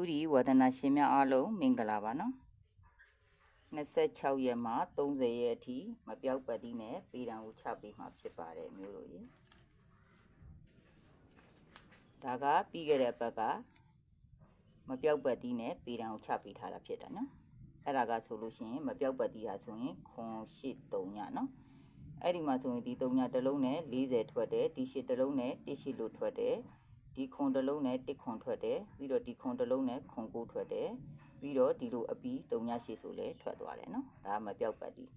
တူဒီဝဒနာရှင်များအားလုံးမင်္ဂလာပါနော်26ရက်မှ30ရက်အထိမပြောက်ပတ်သီးနဲ့ပေတံကိုချပေးမှာဖြစ်ပါတယ်မျိုးတို့ရေဒါကပြီးခဲ့တဲ့ဘက်ကမပြောက်ပတ်သီးနဲ့ပေတံကိုချပေးထားတာဖြစ်တာနော်အဲ့ဒါကဆိုလို့ရှိရင်မပြောက်ပတ်သီးဟာဆိုရင်ခွန်8 3ညနော်အဲ့ဒီမှာဆိုရင်ဒီ3ညတစ်လုံးနဲ့40ထွက်တယ်ဒီ8တစ်လုံးနဲ့18လို့ထွက်တယ် ဒီခွန်တစ်လုံးနဲ့တစ်ခွန်ထွက်တယ်ပြီးတော့ဒီခွန်တစ်လုံးနဲ့ခွန်9ထွက်တယ်ပြီးတော့ဒီလိုအပီး3ညရှိဆိုလဲထွက်သွားတယ်နော်ဒါကမပြောက်ပတ်သီး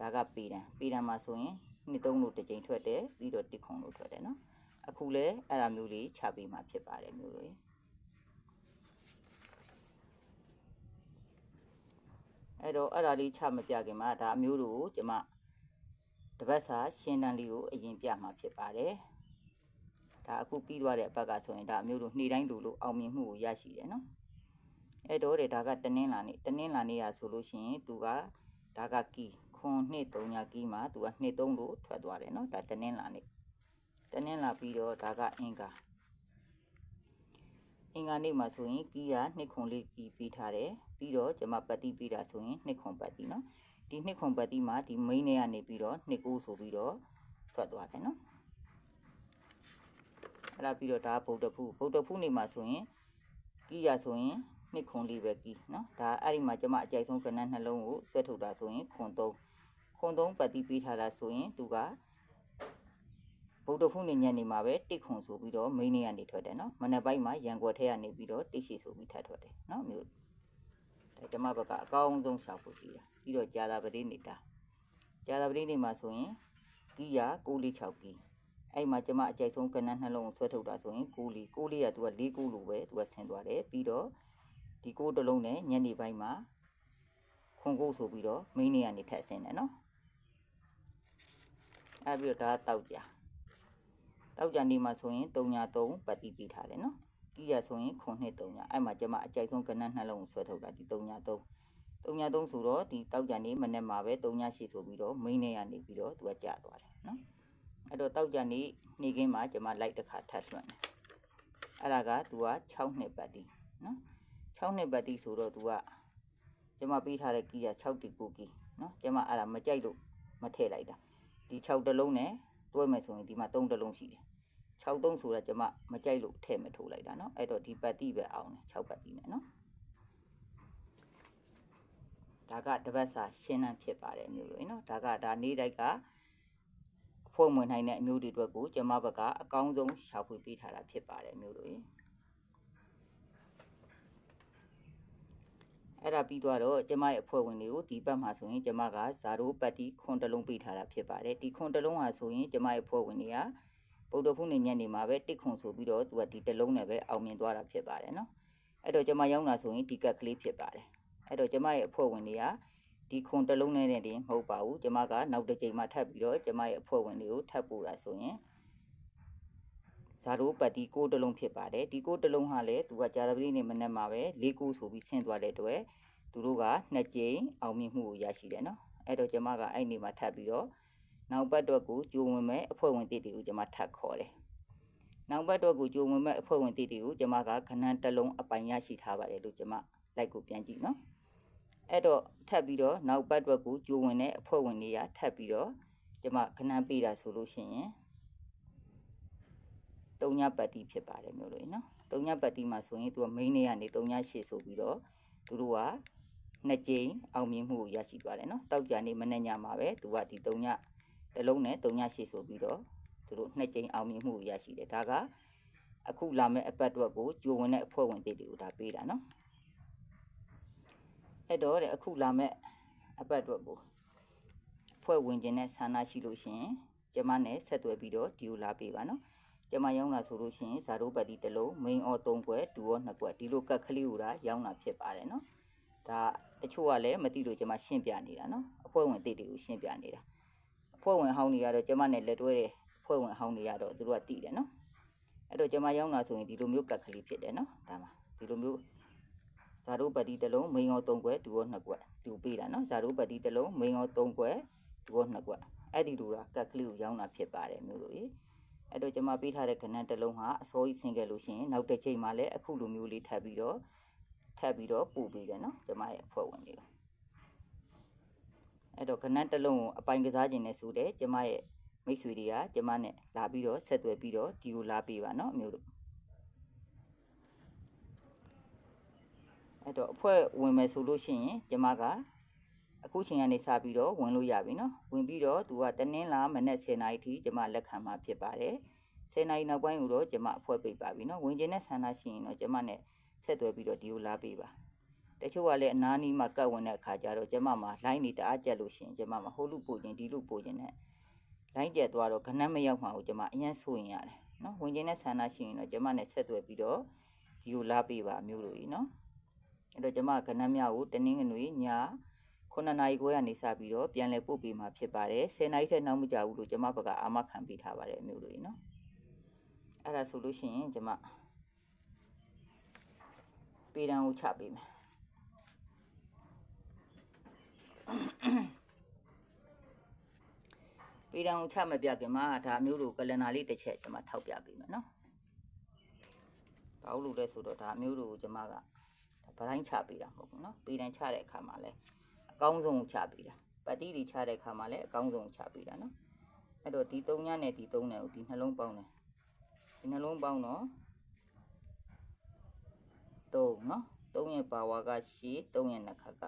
ဒါကပေတံပေတံမှာဆိုရင်နှစ်သုံးလို့တစ်ကြိမ်ထွက်တယ်ပြီးတော့တစ်ခွန်လို့ထွက်တယ်နော်အခုလဲအဲ့ဒါမျိုးလေးချပေးမှာဖြစ်ပါတယ်မျိုးတွေအဲ့တော့အဲ့ဒါလေးချမပြခင်မှာဒါအမျိုးတို့ကိုကျွန်မတပတ်စာရှင်းတန်းလေးကိုအရင်ပြမှာဖြစ်ပါတယ် ဒါအခုပြီးသွားတဲ့အပတ်ကဆိုရင်ဒါအမျိုးတို့နေ့တိုင်းလိုလိုအောင်မြင်မှုကိုရရှိတယ်နော်အဲ့တော့တဲ့ဒါကတနင်းလာနေတနင်းလာနေရဆိုလို့ရှိရင်သူကဒါကကီခွန်နှစ်3ညကီမှာသူကနှစ်3လို့ထွက်သွားတယ်နော်ဒါတနင်းလာနေတနင်းလာပြီးတော့ဒါကအင်္ဂါအင်္ဂါနေ့မှာဆိုရင်ကီးကနှစ်ခွန်လေးကီးပြီးထားတယ်ပြီးတော့ကျွန်မပတ်တိပြီးတာဆိုရင်နှစ်ခွန်ပတ်တိနော်ဒီနှစ်ခွန်ပတ်တိမှာဒီ main နဲ့ကနေပြီးတော့နှစ်ကိုဆိုပြီးတော့ထွက်သွားတယ်နော် အဲ့ဒါပြီးတော့ဒါဗုဒ္ဓဖုဗုဒ္ဓဖုနေမှာဆိုရင်ကီးရဆိုရင်နှစ်ခွန်လေးပဲကီးနော်ဒါအဲ့ဒီမှာကျွန်မအကြိုက်ဆုံးကဏ္ဍနှလုံးကိုဆွဲထုတ်တာဆိုရင်ခွန်3ခွန်3ပတ်တိပြီးထားတာဆိုရင်သူကဗုဒ္ဓဖုနေညနေမှာပဲတစ်ခွန်ဆိုပြီးတော့မိန်းနေကနေထွက်တယ်နော်မနက်ပိုင်းမှာရန်ကွက်ထဲကနေပြီးတော့တစ်ရှိဆိုပြီးထပ်ထွက်တယ်နော်မျိုးဒါကျွန်မဘက်ကအကောင်းဆုံးရှာဖို့ကြည့်တာပြီးတော့ကြာတာပတိနေတာကြာတာပတိနေမှာဆိုရင်ကီးရ646ကီး အဲ့မှာကျမအကြိုက်ဆုံးကဏ္ဍနှလုံးကိုဆွဲထုတ်တာဆိုရင်6လီ6လီကသူက4ကိုလိုပဲသူကဆင်းသွားတယ်ပြီးတော့ဒီကိုတစ်လုံးနဲ့ညနေပိုင်းမှာခွန်ကိုဆိုပြီးတော့မိန်းနေကနေထက်ဆင်းတယ်နော်အဲ့ပြီးတော့ဒါတောက်ကြတောက်ကြနေမှာဆိုရင်3ည3ပတ်တိပြီးထားတယ်နော်ကြီးရဆိုရင်ခွန်နှစ်3ညအဲ့မှာကျမအကြိုက်ဆုံးကဏ္ဍနှလုံးကိုဆွဲထုတ်တာဒီ3ည3 3ည3ဆိုတော့ဒီတောက်ကြနေမနေ့မှာပဲ3ညရှိဆိုပြီးတော့မိန်းနေကနေပြီးတော့သူကကြာသွားတယ်နော် အဲ့တော့တောက်ကြနေနေခင်းမှာကျွန်မလိုက်တစ်ခါထပ်လွှင့်တယ်အဲ့ဒါက तू က6နှစ်ပတ်တိနော်6နှစ်ပတ်တိဆိုတော့ तू ကကျွန်မပေးထားတဲ့ကီးက6တီကိုကီးနော်ကျွန်မအဲ့ဒါမကြိုက်လို့မထည့်လိုက်တာဒီ6တလုံးနဲ့တွဲမယ်ဆိုရင်ဒီမှာ3တလုံးရှိတယ်6တုံးဆိုတာကျွန်မမကြိုက်လို့ထည့်မထိုးလိုက်တာနော်အဲ့တော့ဒီပတ်တိပဲအောင်တယ်6ပတ်တိနဲ့နော်ဒါကတပတ်စာရှင်းလန်းဖြစ်ပါတယ်မျိုးလို့နော်ဒါကဒါနေ့တိုက်က ဖွဲ့ဝင်နိုင်တဲ့အမျိုးတွေအတွက်ကိုကျမဘက်ကအကောင်းဆုံးရှာဖွေပေးထားတာဖြစ်ပါတယ်အမျိုးတွေအဲ့ဒါပြီးသွားတော့ကျမရဲ့အဖွဲ့ဝင်တွေကိုဒီဘက်မှာဆိုရင်ကျမကဇာရိုးပတ်တီခွန်တလုံးပေးထားတာဖြစ်ပါတယ်ဒီခွန်တလုံးဟာဆိုရင်ကျမရဲ့အဖွဲ့ဝင်တွေကဗုဒ္ဓဖုန်ညနေမှာပဲတစ်ခွန်ဆိုပြီးတော့သူကဒီတလုံးနဲ့ပဲအောင်မြင်သွားတာဖြစ်ပါတယ်နော်အဲ့တော့ကျမရောက်လာဆိုရင်ဒီကက်ကလေးဖြစ်ပါတယ်အဲ့တော့ကျမရဲ့အဖွဲ့ဝင်တွေက ဒီခွန်တလုံးနဲ့တင်မဟုတ်ပါဘူးကျမကနောက်တစ်ချိန်မှထပ်ပြီးတော့ကျမရဲ့အဖွဲ့ဝင်တွေကိုထပ်ပို့တာဆိုရင်ဇာရိုးပတ်တီကိုတလုံးဖြစ်ပါတယ်ဒီကိုတလုံးဟာလည်းသူကဂျာသပတိနေမနေ့မှာပဲ၄ကိုဆိုပြီးဆင်းသွားတဲ့အတွက်သူတို့ကနှစ်ကြိမ်အောင်မြင်မှုကိုရရှိတယ်နော်အဲ့တော့ကျမကအဲ့ဒီမှာထပ်ပြီးတော့နောက်ဘက်တော့ကိုကြိုဝင်မဲ့အဖွဲ့ဝင်တည်တည်ကိုကျမထပ်ခေါ်တယ်နောက်ဘက်တော့ကိုကြိုဝင်မဲ့အဖွဲ့ဝင်တည်တည်ကိုကျမကခဏန်းတစ်လုံးအပိုင်ရရှိထားပါတယ်လို့ကျမလိုက်ကိုပြန်ကြည့်နော် အဲ့တော့ထပ်ပြီးတော့နောက်ဘက်တော့ကိုကြိုဝင်တဲ့အဖွဲ့ဝင်တွေကထပ်ပြီးတော့ကျမခဏန်းပေးတာဆိုလို့ရှိရင်တုံညပတ်တီဖြစ်ပါတယ်မျိုးလို့နော်တုံညပတ်တီမှာဆိုရင်သူက main နေကနေတုံညရှေ့ဆိုပြီးတော့သူတို့ကနှစ်ကြိမ်အောင်မြင်မှုကိုရရှိသွားတယ်နော်တောက်ကြနေမနေ့ညမှာပဲသူကဒီတုံညတစ်လုံးနဲ့တုံညရှေ့ဆိုပြီးတော့သူတို့နှစ်ကြိမ်အောင်မြင်မှုကိုရရှိတယ်ဒါကအခုလာမယ့်အပတ်တော့ကိုကြိုဝင်တဲ့အဖွဲ့ဝင်တွေကိုဒါပေးတာနော် အဲ့တော့တဲ့အခုလာမယ့်အပတ်တော့ကိုဖွဲ့ဝင်ခြင်းနဲ့ဆန္ဒရှိလို့ရှင်ကျမနဲ့ဆက်သွယ်ပြီးတော့ဒီကိုလာပေးပါနော်ကျမရောင်းလာဆိုလို့ရှိရင်ဇာရိုးပတ်တီတစ်လုံး main or 3ခွက်ဒူရော2ခွက်ဒီလိုကတ်ကလေးကိုဒါရောင်းတာဖြစ်ပါတယ်နော်ဒါတချို့ကလည်းမသိလို့ကျမရှင်းပြနေတာနော်အဖွဲ့ဝင်တိတွေကိုရှင်းပြနေတာအဖွဲ့ဝင်ဟောင်းတွေကတော့ကျမနဲ့လက်တွဲတဲ့အဖွဲ့ဝင်ဟောင်းတွေကတော့သူတို့ကတည်တယ်နော်အဲ့တော့ကျမရောင်းလာဆိုရင်ဒီလိုမျိုးကတ်ကလေးဖြစ်တယ်နော်ဒါမှဒီလိုမျိုး ဇာရိုးပတ်တီတစ်လုံး main or 3ခွက်ဒူရော2ခွက်သူပေးတာနော်ဇာရိုးပတ်တီတစ်လုံး main or 3ခွက်ဒူရော2ခွက်အဲ့ဒီလိုကကတ်ကလေးကိုရောင်းတာဖြစ်ပါတယ်မျိုးတို့ကြီးအဲ့တော့ကျွန်မပေးထားတဲ့ကဏ္ဍတစ်လုံးဟာအစိုးရဆင်းခဲ့လို့ရှိရင်နောက်တစ်ချိန်မှာလည်းအခုလိုမျိုးလေးထပ်ပြီးတော့ထပ်ပြီးတော့ပို့ပေးတယ်နော်ကျမရဲ့အဖွဲ့ဝင်တွေကိုအဲ့တော့ကနန်းတစ်လုံးကိုအပိုင်ကစားခြင်းနဲ့ဆိုတယ်ကျမရဲ့မိတ်ဆွေတွေကကျမနဲ့လာပြီးတော့ဆက်သွယ်ပြီးတော့ဒီကိုလာပေးပါနော်အမျိုးတို့ အဲ့တော့အဖွဲ့ဝင်မယ်ဆိုလို့ရှိရင်ကျမကအခုချိန်ကနေစပြီးတော့ဝင်လို့ရပြီနော်ဝင်ပြီးတော့သူကတနင်္လာမနေ့10:00နာရီထိကျမလက်ခံမှာဖြစ်ပါတယ်10:00နာရီနောက်ပိုင်းကိုတော့ကျမအဖွဲ့ပိတ်ပါပြီနော်ဝင်ခြင်းနဲ့ဆန္ဒရှိရင်တော့ကျမနဲ့ဆက်သွယ်ပြီးတော့ဒီကိုလာပေးပါတချို့ကလည်းအနားနီးမှာကတ်ဝင်တဲ့အခါကျတော့ကျမမှာ line နေတအားကြက်လို့ရှိရင်ကျမမှာဟိုလူပို့ခြင်းဒီလူပို့ခြင်းနဲ့ line ကြက်သွားတော့ခဏမရောက်မှာကိုကျမအရင်ဆိုရင်ရတယ်နော်ဝင်ခြင်းနဲ့ဆန္ဒရှိရင်တော့ကျမနဲ့ဆက်သွယ်ပြီးတော့ဒီကိုလာပေးပါအမျိုးတို့ကြီးနော် အဲ့တော့ကျမကဏ္ဍမြောက်ကိုတနင်္ဂနွေည9နာရီခွဲကနေစပြီးတော့ပြန်လည်ပို့ပေးမှာဖြစ်ပါတယ်10နာရီထက်နောက်မကြဘူးလို့ကျမဘက်ကအာမခံပေးထားပါတယ်အမျိုးတို့ကြီးနော်အဲ့ဒါဆိုလို့ရှိရင်ကျမပေတံကိုချပေးမယ်ပေတံကိုချမပြခင်မှာဒါအမျိုးတို့ကလန်နာလေးတစ်ချက်ကျွန်မထောက်ပြပေးမယ်နော်။ဘာလို့လဲဆိုတော့ဒါအမျိုးတို့ကိုကျွန်မက ဗတိုင်းချပေးတာမဟုတ်ဘူးနော်။ပေတံချတဲ့အခါမှာလဲအကောင်းဆုံးကိုချပေးတာ။ပတ်တိတွေချတဲ့အခါမှာလဲအကောင်းဆုံးကိုချပေးတာနော်။အဲ့တော့ဒီ၃ညနဲ့ဒီ၃နဲ့ကိုဒီနှလုံးပေါင်းတယ်။ဒီနှလုံးပေါင်းတော့၃နော်။၃ရဲ့ပါဝါက၈၃ရဲ့နှခတ်က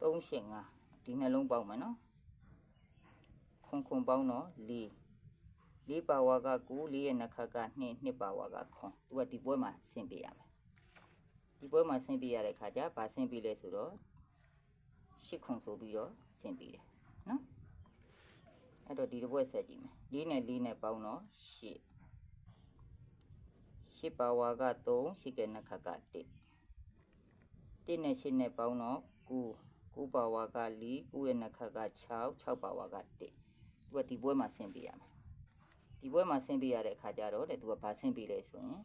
9 3ရှင်း9ဒီနှလုံးပေါင်းမယ်နော်။ခွန်ခွန်ပေါင်းတော့၄၄ပါဝါက9 4ရဲ့နှခတ်က2 2ပါဝါကခွန်သူကဒီပွဲမှာဆင်ပြရမယ် ဒီပွဲမှာဆင်ပြရတဲ့ခါကျဗာဆင်ပြလဲဆိုတော့ရှစ်ခွန်ဆိုပြီးတော့ဆင်ပြတယ်နော်အဲ့တော့ဒီတစ်ပွဲဆက်ကြည့်မယ်၄နဲ့၄နဲ့ပေါင်းတော့၈ရှစ်ပါဝါက3ရှစ်ကဲနှခတ်က1 1နဲ့8နဲ့ပေါင်းတော့9 9ပါဝါက4 9ရဲ့နှခတ်က6 6ပါဝါက1သူကဒီပွဲမှာဆင်ပြရမယ်ဒီပွဲမှာဆင်ပြရတဲ့အခါကျတော့တဲ့သူကဘာဆင်ပြလဲဆိုရင်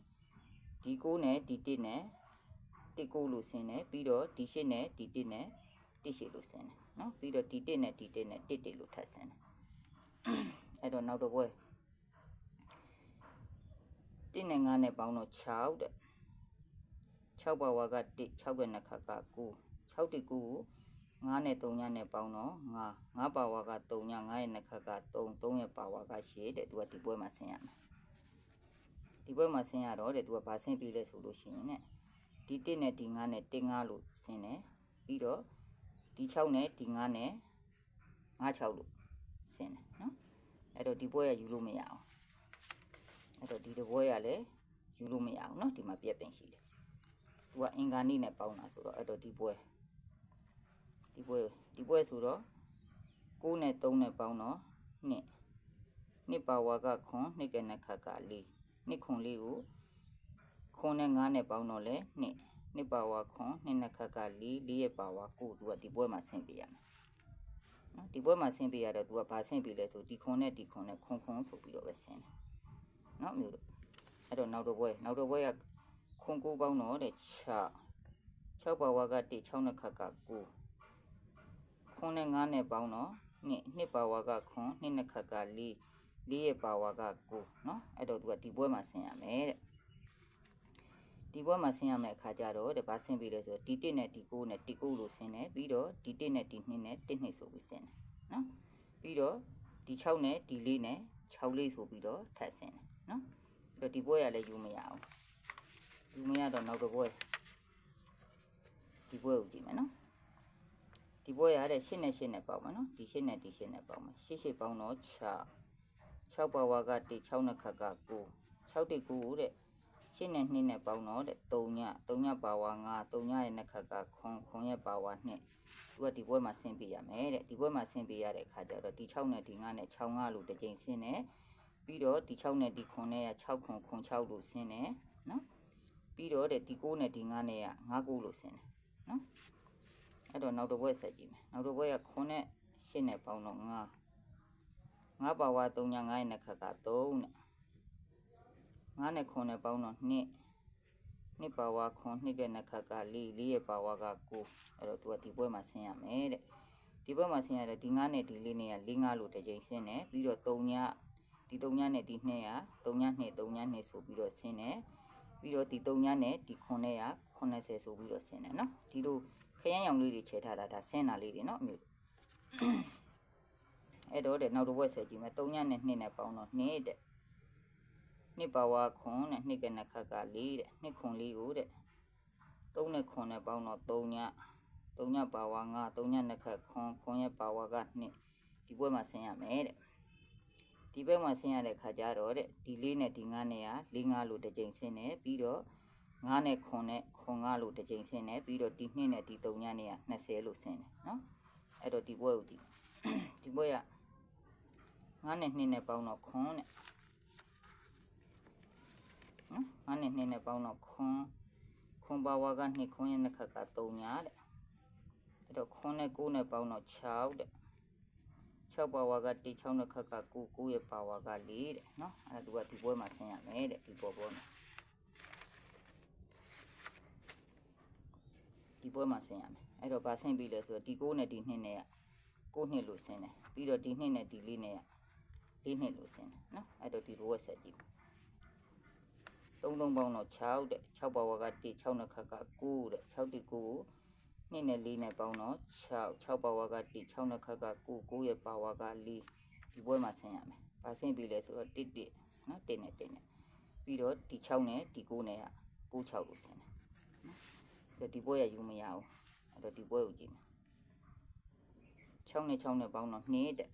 ဒီ9နဲ့ဒီ1နဲ့ 1 9လို့ဆင်တယ်ပြီးတော့ဒီ8နဲ့ဒီ1နဲ့1 8လို့ဆင်တယ်နော်ပြီးတော့ဒီ1နဲ့ဒီ1နဲ့1 1လို့ထပ်ဆင်တယ်အဲ့တော့နောက်တစ်ပွဲ1နဲ့9နဲ့ပေါင်းတော့6တဲ့6ပါဝါက1 6ရဲ့နှခတ်က9 6တိ9ကို9နဲ့3ညနဲ့ပေါင်းတော့9 9ပါဝါက3ည9ရဲ့နှခတ်က3 3ရဲ့ပါဝါက8တဲ့သူကဒီပွဲမှာဆင်ရမယ်ဒီပွဲမှာဆင်ရတော့တဲ့သူကဘာဆင်ပြီးလဲဆိုလို့ရှိရင်ね ဒီ1နဲ့ဒီ9နဲ့1 5လို့ဆင်းတယ်ပြီးတော့ဒီ6နဲ့ဒီ9နဲ့9 6လို့ဆင်းတယ်နော်အဲ့တော့ဒီပွဲကယူလို့မရအောင်အဲ့တော့ဒီတပွဲကလည်းယူလို့မရအောင်နော်ဒီမှာပြက်ပင်ရှိတယ်သူကအင်္ဂါနိနဲ့ပေါင်းတာဆိုတော့အဲ့တော့ဒီပွဲဒီပွဲဒီပွဲဆိုတော့6နဲ့3နဲ့ပေါင်းတော့2 2ပါဝါကခွန်2ကနဲ့ခါက4 2ခွန်4ကို ခွန်နဲ့9နဲ့ပေါင်းတော့လဲ2နှစ်ပါဝါခွန်နှစ်နခတ်က4 4ရဲ့ပါဝါ9သူကဒီပွဲမှာဆင်ပြရမယ်နော်ဒီပွဲမှာဆင်ပြရတော့သူကဘာဆင်ပြလဲဆိုဒီခွန်နဲ့ဒီခွန်နဲ့ခွန်ခွန်ဆိုပြီးတော့ပဲဆင်တယ်နော်မျိုးတို့အဲ့တော့နောက်တော့ပွဲနောက်တော့ပွဲကခွန်9ပေါင်းတော့တဲ့6 6ပါဝါက1 6နှစ်ခတ်က9ခွန်းနဲ့9နဲ့ပေါင်းတော့နှစ်နှစ်ပါဝါကခွန်းနှစ်နှစ်ခတ်က4 4ရဲ့ပါဝါက9เนาะအဲ့တော့သူကဒီပွဲမှာဆင်ရမယ်တဲ့ ဒီဘွဲ့မှာဆင်းရမယ့်အခါကျတော့တပါဆင်းပြီးလဲဆိုတော့ဒီတစ်နဲ့ဒီကိုနဲ့ဒီကိုလို့ဆင်းတယ်ပြီးတော့ဒီတစ်နဲ့ဒီနှစ်နဲ့တစ်နှစ်ဆိုပြီးဆင်းတယ်နော်ပြီးတော့ဒီ6နဲ့ဒီလေးနဲ့6လေးဆိုပြီးတော့ထပ်ဆင်းတယ်နော်အဲ့တော့ဒီဘွဲ့ကလည်းယူမရအောင်ယူမရတော့နောက်တစ်ဘွဲ့ဒီဘွဲ့ကိုကြည့်မယ်နော်ဒီဘွဲ့ရတဲ့8နဲ့8နဲ့ပေါက်မယ်နော်ဒီ8နဲ့ဒီ8နဲ့ပေါက်မယ်8 8ပေါင်းတော့6 6ပါဝါက1 6နဲ့ခါက9 6 1 9တဲ့ 8နဲ့2နဲ့ပေါင်းတော့တဲ့3ည3ညပါဝါ9 3ညရဲ့နှစ်ခတ်ကခွန်ခွန်ရဲ့ပါဝါ2သူကဒီပွဲမှာဆင်းပြရမယ်တဲ့ဒီပွဲမှာဆင်းပြရတဲ့အခါကျတော့ဒီ6နဲ့ဒီ9နဲ့6 5လို့တစ်ကြိမ်ဆင်းတယ်ပြီးတော့ဒီ6နဲ့ဒီခွန်နဲ့က6ခွန်ခွန်6လို့ဆင်းတယ်နော်ပြီးတော့တဲ့ဒီ9နဲ့ဒီ9နဲ့က9 9လို့ဆင်းတယ်နော်အဲ့တော့နောက်တစ်ဘွဲ့ဆက်ကြည့်မယ်နောက်တစ်ဘွဲ့က9နဲ့10နဲ့ပေါင်းတော့9 9ပါဝါ3ည9ရဲ့နှစ်ခတ်က3နဲ့ 9နဲ့9နဲ့ပေါင်းတော့2နှစ်ပါဝါခွန်နှစ်ကနှစ်ခတ်က4 4ရဲ့ပါဝါက9အဲ့တော့သူကဒီဘွဲ့မှာဆင်းရမယ်တဲ့ဒီဘွဲ့မှာဆင်းရတဲ့ဒီ9နဲ့ဒီ4နဲ့က4 5လို့တစ်ကြိမ်ဆင်းတယ်ပြီးတော့3ညဒီ3ညနဲ့ဒီ2က3ည2 3ည2ဆိုပြီးတော့ဆင်းတယ်ပြီးတော့ဒီ3ညနဲ့ဒီ9နဲ့က80ဆိုပြီးတော့ဆင်းတယ်နော်ဒီလိုခရမ်းရောင်လေးတွေချဲထားတာဒါဆင်းတာလေးတွေနော်အမျိုးအဲ့တော့တဲ့နောက်တစ်ဝက်ဆက်ကြည့်မယ်3ညနဲ့2နဲ့ပေါင်းတော့2တဲ့ နှစ်ပါဝါခွန်နဲ့နှစ်ကနခက်က4တဲ့နှစ်ခွန်လေးကိုတဲ့3နဲ့ခွန်နဲ့ပေါင်းတော့3ည3ညပါဝါ9 3ညနှစ်ခက်ခွန်ခွန်ရဲ့ပါဝါက2ဒီဘွဲမှာဆင်းရမယ်တဲ့ဒီဘက်မှာဆင်းရတဲ့ခါကျတော့တဲ့ဒီလေးနဲ့ဒီ9နဲ့က4 5လို့တစ်ကြိမ်ဆင်းတယ်ပြီးတော့9နဲ့ခွန်နဲ့ခွန်9လို့တစ်ကြိမ်ဆင်းတယ်ပြီးတော့ဒီ2နဲ့ဒီ3ညနဲ့က20လို့ဆင်းတယ်နော်အဲ့တော့ဒီဘွဲကိုကြည့်ဒီဘွဲက9နဲ့2နဲ့ပေါင်းတော့ခွန် နဲ့နော်9နဲ့2နဲ့ပေါင်းတော့ခွန်ခွန်ပါဝါက2ခွန်ရဲ့နှစ်ခက်က3ညတဲ့အဲ့တော့ခွန်နဲ့9နဲ့ပေါင်းတော့6တဲ့6ပါဝါက1 6နှစ်ခက်က9 9ရဲ့ပါဝါက4တဲ့နော်အဲ့ဒါသူကဒီဘွဲမှာဆင်းရမယ်တဲ့ဒီပေါ်ပေါ်မှာဒီဘွဲမှာဆင်းရမယ်အဲ့တော့ဗာဆင်းပြီလဲဆိုတော့ဒီ9နဲ့ဒီ2နဲ့က9နှစ်လို့ဆင်းတယ်ပြီးတော့ဒီ2နဲ့ဒီ4နဲ့က4နှစ်လို့ဆင်းတယ်နော်အဲ့တော့ဒီဘွဲဆက်ကြည့် သုံးသုံးပေါင်းတော့6တဲ့6ပါဝါက1 6နှစ်ခက်က9တဲ့6တိ9ကို2နဲ့4နဲ့ပေါင်းတော့6 6ပါဝါက1 6နှစ်ခက်က9 9ရဲ့ပါဝါက4ဒီဘွဲမှာဆင်းရမယ်။ပါဆင်းပြီလဲဆိုတော့1 1နော်1နဲ့1နဲ့ပြီးတော့ဒီ6နဲ့ဒီ9နဲ့က9 6လို့ဆင်းတယ်။နော်ဒီဘွဲရယူမရဘူး။အဲ့တော့ဒီဘွဲကိုကြည့်မယ်။6နဲ့6နဲ့ပေါင်းတော့2တဲ့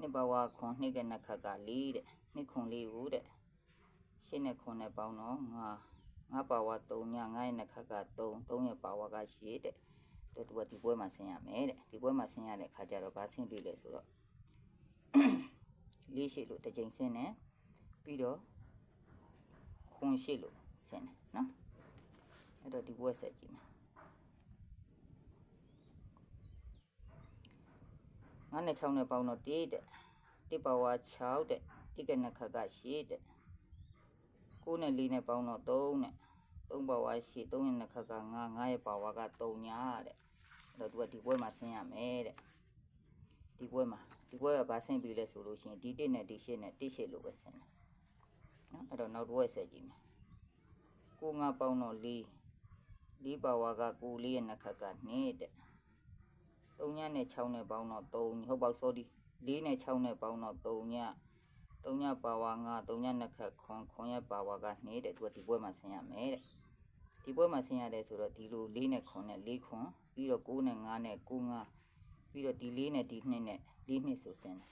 နှစ်ပါဝါခွန်နှစ်ကနခက်က4တဲ့နှစ်ခွန်လေးကိုတဲ့ ရှင်းနဲ့ခွန်နဲ့ပေါင်းတော့5ငါပါဝါ3ညငါရဲ့နှစ်ခက်က3 3ရဲ့ပါဝါက8တဲ့တို့သူကဒီပွဲမှာဆင်းရမယ်တဲ့ဒီပွဲမှာဆင်းရတဲ့ခါကျတော့ဗာဆင်းပြီလေဆိုတော့လေးရှိလို့တစ်ချိန်ဆင်းတယ်ပြီးတော့ခွန်ရှိလို့ဆင်းတယ်နော်အဲ့တော့ဒီပွဲဆက်ကြည့်မယ်ငါနဲ့6နဲ့ပေါင်းတော့1တဲ့1ပါဝါ6တဲ့ဒီကနှစ်ခက်က8တဲ့ 9နဲ့4နဲ့ပေါင်းတော့3နဲ့3ပါဝါရှိ3ရဲ့နှစ်ခက်က9 9ရဲ့ပါဝါက3ညာတဲ့အဲ့တော့သူကဒီပွဲမှာဆင်းရမယ်တဲ့ဒီပွဲမှာဒီပွဲကဘာဆင်းပြီလဲဆိုလို့ရှိရင်ဒီ1နဲ့ဒီ8နဲ့1 8လို့ပဲဆင်းတယ်နော်အဲ့တော့နောက်တစ်ဝက်ဆက်ကြည့်မယ်9 9ပေါင်းတော့4 4ပါဝါက9 4ရဲ့နှစ်ခက်က2တဲ့3ညနဲ့6နဲ့ပေါင်းတော့3ဟုတ်ပါ sorry 4နဲ့6နဲ့ပေါင်းတော့3ည 3ညပါဝါ9 3ညနှစ်ခက်ခွန်ခွန်ရဲ့ပါဝါက2တဲ့သူကဒီပွဲမှာဆင်းရမယ်တဲ့ဒီပွဲမှာဆင်းရတယ်ဆိုတော့ဒီလို4နဲ့ခွန်နဲ့4ခွန်ပြီးတော့9နဲ့9နဲ့9 9ပြီးတော့ဒီ4နဲ့ဒီ2နဲ့4နှစ်ဆိုဆင်းတယ်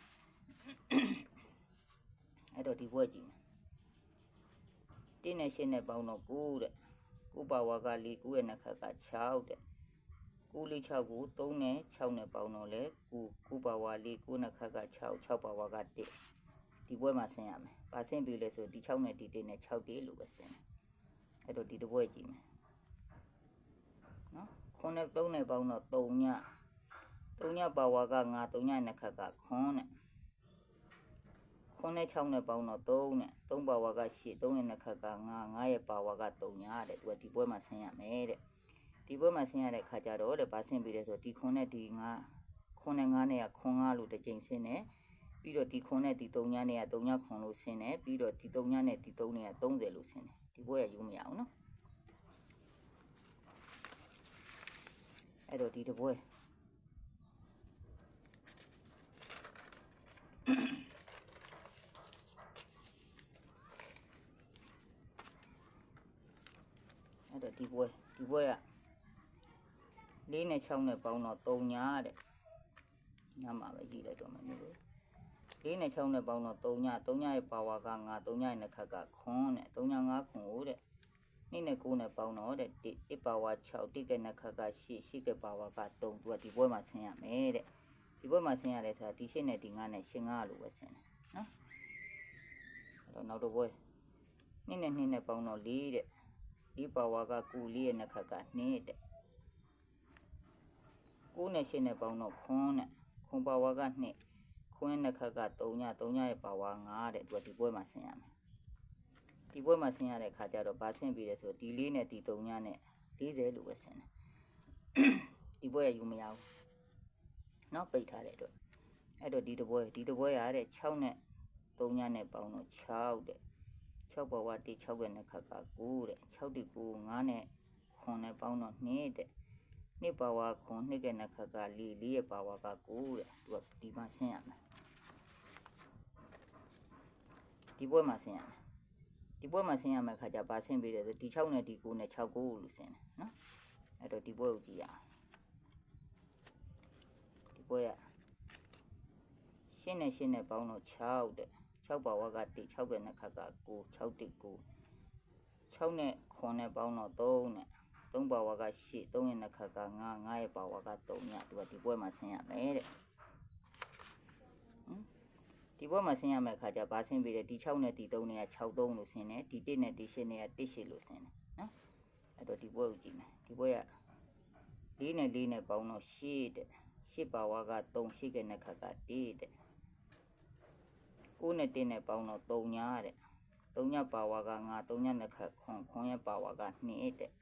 အဲ့တော့ဒီပွဲကြည့်မယ်တင်းနဲ့ရှင်းနဲ့ပေါင်းတော့9တဲ့9ပါဝါက4 9ရဲ့နှစ်ခက်က6တဲ့9လေး6ကို3နဲ့6နဲ့ပေါင်းတော့လေ9 9ပါဝါ4 9နှစ်ခက်က6 6ပါဝါက1 ဒီပွဲမှာဆင်းရမယ်။ပါဆင်းပြီလဲဆိုဒီ6နဲ့ဒီ1နဲ့6တေးလို့ပဲဆင်းတယ်။အဲ့တော့ဒီတစ်ပွဲကြည့်မယ်။နော်ခွန်းနဲ့3နဲ့ပေါင်းတော့3ည3ညပါဝါက9 3ညနှစ်ခက်ကခွန်းနဲ့ခွန်းနဲ့6နဲ့ပေါင်းတော့3နဲ့3ပါဝါက8 3ရဲ့နှစ်ခက်က9 9ရဲ့ပါဝါက3ညတဲ့သူကဒီပွဲမှာဆင်းရမယ်တဲ့ဒီပွဲမှာဆင်းရတဲ့ခါကျတော့တဲ့ပါဆင်းပြီလဲဆိုဒီခွန်းနဲ့ဒီ9ခွန်းနဲ့9နဲ့ကခွန်း9လို့တစ်ကြိမ်ဆင်းတယ် ပြီးတော့ဒီခွန်နဲ့ဒီ3ညနဲ့က3ညခွန်လို့ဆင်းတယ်ပြီးတော့ဒီ3ညနဲ့ဒီ3နဲ့က30လို့ဆင်းတယ်ဒီဘွဲကယူမရအောင်နော်အဲ့တော့ဒီတဘွဲအဲ့တော့ဒီဘွဲဒီဘွဲက4နဲ့6နဲ့ပေါင်းတော့3ညတဲ့ညမှာပဲကြည့်လိုက်တော့မယ်မျိုး လို့4နဲ့6နဲ့ပေါင်းတော့3ည3ညရဲ့ပါဝါက9 3ညရဲ့နှစ်ခက်ကခွန်းတဲ့3ည9ခွန်ကိုတဲ့2နဲ့9နဲ့ပေါင်းတော့တဲ့1ပါဝါ6တိကနှစ်ခက်က8 8ကပါဝါက3သူကဒီဘွဲမှာဆင်းရမယ်တဲ့ဒီဘွဲမှာဆင်းရတယ်ဆိုတာဒီ8နဲ့ဒီ9နဲ့8 9လို့ပဲဆင်းတယ်နော်အဲ့တော့နောက်တော့ဘွဲ2နဲ့2နဲ့ပေါင်းတော့4တဲ့ဒီပါဝါက9 4ရဲ့နှစ်ခက်က2တဲ့9နဲ့8နဲ့ပေါင်းတော့ခွန်းတဲ့ခွန်ပါဝါက2 ခွင်းနှစ်ခက်က3ည3ညရဲ့ပါဝါ9တဲ့သူကဒီပွဲမှာဆင်းရမယ်ဒီပွဲမှာဆင်းရတဲ့ခါကျတော့ဘာဆင်းပြီးလဲဆိုတော့ဒီလေးနဲ့ဒီ3ညနဲ့40လို့ပဲဆင်းတယ်ဒီပွဲရယူမရဘူးเนาะပိတ်ထားတဲ့အတွက်အဲ့တော့ဒီတပွဲဒီတပွဲရတဲ့6နဲ့3ညနဲ့ပေါင်းတော့6တဲ့ 6ဘဝတိ6ပဲနဲ့ခက်က9တဲ့6တိ9 5နဲ့ခွန်နဲ့ပေါင်းတော့2တဲ့ နှစ်ပါဝါခွန်နှစ်ကနဲ့ခက်က4 4ရဲ့ပါဝါက9တဲ့သူကဒီမှာဆင်းရမယ်ဒီပွဲမှာဆင်းရမယ်ဒီပွဲမှာဆင်းရမယ်ခါကျပါဆင်းပေးတယ်ဆိုဒီ6နဲ့ဒီ9နဲ့6 9လို့ဆင်းတယ်နော်အဲ့တော့ဒီပွဲကိုကြည့်ရအောင်ဒီပွဲကရှင်းနဲ့ရှင်းနဲ့ပေါင်းတော့6တဲ့6ပါဝါကတိ6ကနဲ့ခက်က9 6တိ9 6နဲ့ခွန်နဲ့ပေါင်းတော့3နဲ့ 3ပါဝါက8 3ရဲ့နှစ်ခက်က9 9ရဲ့ပါဝါက3ညသူကဒီပွဲမှာဆင်းရမယ်တဲ့ဟမ်ဒီပွဲမှာဆင်းရမယ့်အခါကျဘာဆင်းပြီးလဲဒီ6နဲ့ဒီ3နဲ့က6 3လို့ဆင်းတယ်ဒီ1နဲ့ဒီ8နဲ့က1 8လို့ဆင်းတယ်နော်အဲ့တော့ဒီပွဲကိုကြည့်မယ်ဒီပွဲက4နဲ့4နဲ့ပေါင်းတော့8တဲ့8ပါဝါက3 8ကနဲ့ခက်က1တဲ့9နဲ့1နဲ့ပေါင်းတော့3ညာတဲ့3ညပါဝါက9 3ညနှစ်ခက်ခွန်ခွန်ရဲ့ပါဝါက2တဲ့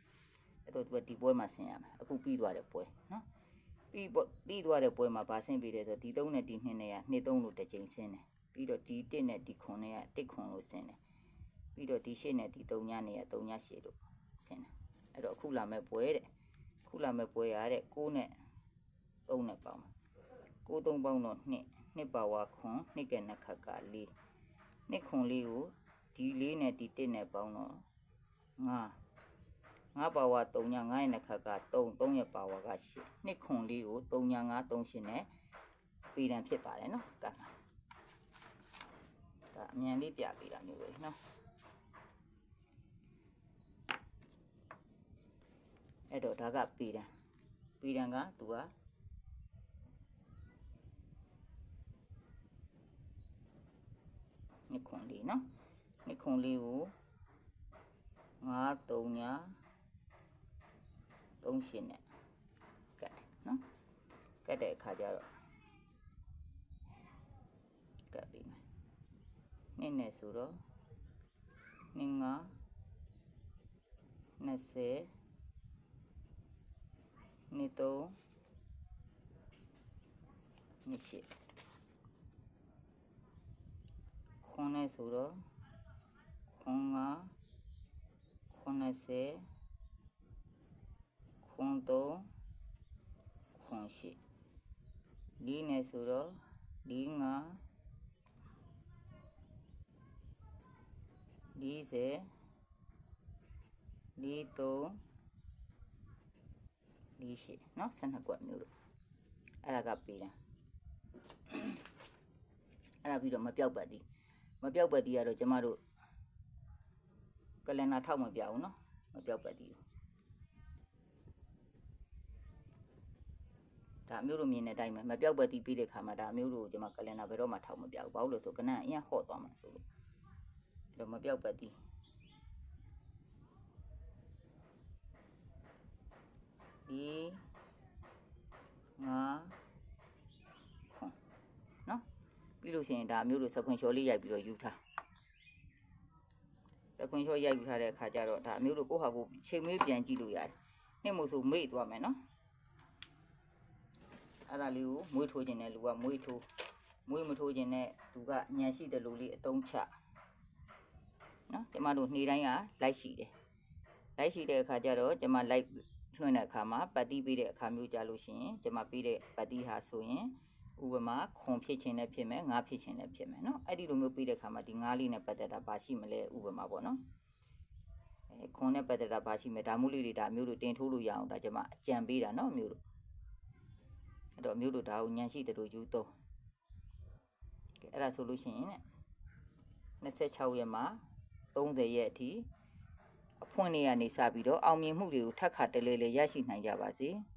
အဲ့တော့သူကဒီပွဲမှာဆင်းရမယ်အခုပြီးသွားတဲ့ပွဲနော်ပြီးပွဲပြီးသွားတဲ့ပွဲမှာဗာဆင်းပြီးတယ်ဆိုဒီ3နဲ့ဒီ2နဲ့က2 3လို့တစ်ချိန်ဆင်းတယ်ပြီးတော့ဒီ1နဲ့ဒီခွန်နဲ့က1ခွန်လို့ဆင်းတယ်ပြီးတော့ဒီ8နဲ့ဒီ3ညနဲ့က3ည8လို့ဆင်းတယ်အဲ့တော့အခုလာမဲ့ပွဲတဲ့အခုလာမဲ့ပွဲရတဲ့6နဲ့3နဲ့ပေါင်းမယ်6 3ပေါင်းတော့2နှစ်ပါဝါခွန်နှစ်ကနှစ်ခက်က4နှစ်ခွန်လေးကိုဒီလေးနဲ့ဒီ1နဲ့ပေါင်းတော့5 5ပါဝါ3ည9ရဲ့နှစ်ခက်က3 3ရဲ့ပါဝါက8နှစ်ခွန်လေးကို3ည9 3ရှင်နဲ့ပြည်တံဖြစ်ပါတယ်နော်ကတ်ဒါအမြန်လေးပြပေးတာမျိုးပဲနော်အဲ့တော့ဒါကပြည်တံပြည်တံကသူကနှစ်ခွန်လေးနော်နှစ်ခွန်လေးကို9 3ည 3ရှင်နဲ့ကတ်တယ်နော်ကတ်တဲ့အခါကျတော့ကတ်ပြီးမယ်နှစ်နဲ့ဆိုတော့နှစ်ငါ20နှစ်3နှစ်ရှစ်ခွန်နဲ့ဆိုတော့ခွန်ငါ90 ခွန်3ခွန်8လေးနဲ့ဆိုတော့လေးငါ40လေး3လေး8เนาะ12ကွက်မျိုးလို့အဲ့ဒါကပေးတယ်အဲ့ဒါပြီးတော့မပြောက်ပတ်သည်မပြောက်ပတ်သည်ကတော့ကျမတို့ကလန်နာထောက်မပြဘူးเนาะမပြောက်ပတ်သည် ဒါအမျိုးလိုမြင်တဲ့အတိုင်းပဲမပြောက်ပတ်သည်ပြီးတဲ့ခါမှာဒါအမျိုးလိုကိုကျမကလန်နာဘယ်တော့မှထောက်မပြဘူးဘာလို့လဲဆိုကနန်အရင်ဟော့သွားမှာဆိုလို့တော့မပြောက်ပတ်သည်ဒီငါခွန်နော်ပြီးလို့ရှိရင်ဒါအမျိုးလိုစကွန်ရှော်လေးရိုက်ပြီးတော့ယူထားစကွန်ရှော့ရိုက်ယူထားတဲ့အခါကျတော့ဒါအမျိုးလိုကိုယ့်ဟာကိုယ်ချိန်မေးပြန်ကြည့်လို့ရတယ်နှစ်မို့ဆိုမေ့သွားမယ်နော် အဲ့ဒါလေးကိုမွေးထိုးခြင်းနဲ့လူကမွေးထိုးမွေးမထိုးခြင်းနဲ့သူကညံရှိတဲ့လူလေးအသုံးချနော်ကျမတို့နေ့တိုင်းကလိုက်ရှိတယ်လိုက်ရှိတဲ့အခါကျတော့ကျမလိုက်လွှင့်တဲ့အခါမှာပတ်တိပေးတဲ့အခါမျိုးကြလို့ရှိရင်ကျမပေးတဲ့ပတ်တိဟာဆိုရင်ဥပမာခွန်ဖြစ်ခြင်းလည်းဖြစ်မယ်ငါဖြစ်ခြင်းလည်းဖြစ်မယ်နော်အဲ့ဒီလိုမျိုးပြီးတဲ့အခါမှာဒီငါးလေးနဲ့ပတ်သက်တာပါရှိမလဲဥပမာပေါ့နော်အဲခွန်နဲ့ပတ်သက်တာပါရှိမယ်ဒါမျိုးလေးတွေဒါမျိုးတွေတင်ထိုးလို့ရအောင်ဒါကျမအကြံပေးတာနော်မျိုးတို့ အဲ့တော့မျိုးလိုဒါကိုညံရှိတဲ့လိုယူတော့ကဲအဲ့ဒါဆိုလို့ရှိရင်တဲ့26ရက်မှာ30ရက်အထိအဖွင့်နေရနေစပြီးတော့အောင်မြင်မှုတွေကိုထပ်ခါတလဲလဲရရှိနိုင်ကြပါစေ။